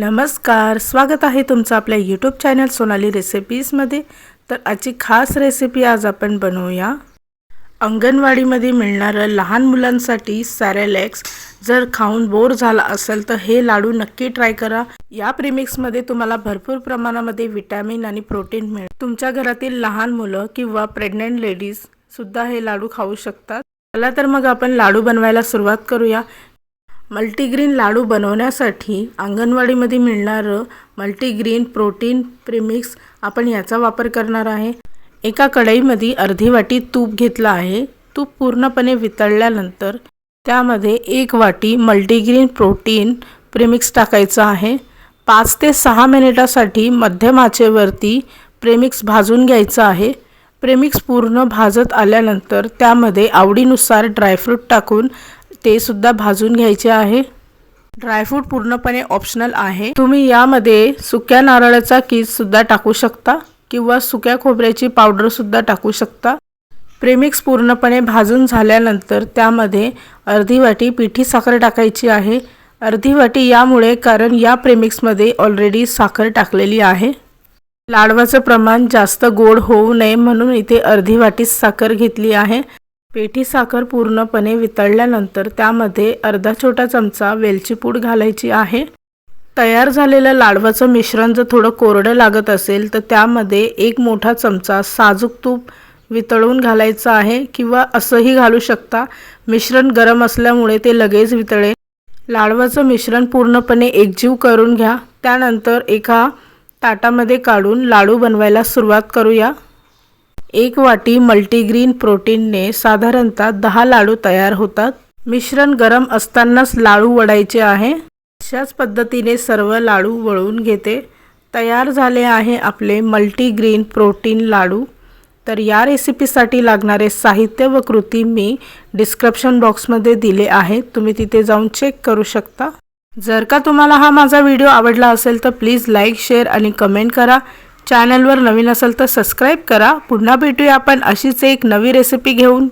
नमस्कार स्वागत आहे तुमचं आपल्या यूट्यूब चॅनल सोनाली रेसिपीजमध्ये तर आजची खास रेसिपी आज आपण बनवूया. अंगणवाडीमध्ये मिळणारं लहान मुलांसाठी सॅरेलॅक्स जर खाऊन बोर झाला असेल तर हे लाडू नक्की ट्राय करा. या प्रिमिक्समध्ये तुम्हाला भरपूर प्रमाणामध्ये विटॅमिन आणि प्रोटीन मिळेल. तुमच्या घरातील लहान मुलं किंवा प्रेग्नंट लेडीजसुद्धा हे लाडू खाऊ शकतात. चला तर मग आपण लाडू बनवायला सुरुवात करूया. मल्टीग्रीन लाडू बनवण्यासाठी अंगणवाडीमध्ये मिळणारं मल्टीग्रीन प्रोटीन प्रिमिक्स आपण याचा वापर करणार आहे. एका कढईमध्ये अर्धी वाटी तूप घेतलं आहे. तूप पूर्णपणे वितळल्यानंतर त्यामध्ये एक वाटी मल्टीग्रीन प्रोटीन प्रिमिक्स टाकायचं आहे. पाच ते सहा मिनिटासाठी मध्यम आचेवरती प्रेमिक्स भाजून घ्यायचं आहे. प्रेमिक्स पूर्ण भाजत आल्यानंतर त्यामध्ये आवडीनुसार ड्रायफ्रूट टाकून ते सुद्धा भाजून घ्यायचे आहे. ड्रायफ्रूट पूर्णपणे ऑप्शनल आहे. तुम्ही यामध्ये सुक्या नारळाचा कीस सुद्धा टाकू शकता किंवा सुक्या खोबऱ्याची पावडर सुद्धा टाकू शकता. प्रेमिक्स पूर्णपणे भाजून झाल्यानंतर त्यामध्ये अर्धी वाटी पिठी साखर टाकायची आहे. अर्धी वाटी यामुळे कारण या प्रेमिक्समध्ये ऑलरेडी साखर टाकलेली आहे. लाडवाचं प्रमाण जास्त गोड होऊ नये म्हणून इथे अर्धी वाटी साखर घेतली आहे. पेठी साखर पूर्णपणे वितळल्यानंतर त्यामध्ये अर्धा छोटा चमचा वेलची पूड घालायची आहे. तयार झालेलं लाडवाचं मिश्रण जर थोडं कोरडं लागत असेल तर त्यामध्ये एक मोठा चमचा साजूक तूप वितळून घालायचं आहे किंवा असंही घालू शकता. मिश्रण गरम असल्यामुळे ते लगेच वितळेल. लाडवाचं मिश्रण पूर्णपणे एकजीव करून घ्या. त्यानंतर एका ताटामध्ये काढून लाडू बनवायला सुरुवात करूया. एक वाटी मल्टीग्रीन प्रोटीनने साधारणतः दहा लाडू तयार होतात. मिश्रण गरम असतानाच लाडू वडायचे आहे. अशाच पद्धतीने सर्व लाडू वळून घेते. तयार झाले आहे आपले मल्टीग्रीन प्रोटीन लाडू. तर या रेसिपीसाठी लागणारे साहित्य व कृती मी डिस्क्रिप्शन बॉक्समध्ये दिले आहे. तुम्ही तिथे जाऊन चेक करू शकता. जर का तुम्हाला हा माझा व्हिडिओ आवडला असेल तर प्लीज लाईक शेअर आणि कमेंट करा. चॅनलवर नवीन असेल तर सबस्क्राईब करा. पुन्हा भेटूया आपण अशीच एक नवी रेसिपी घेऊन.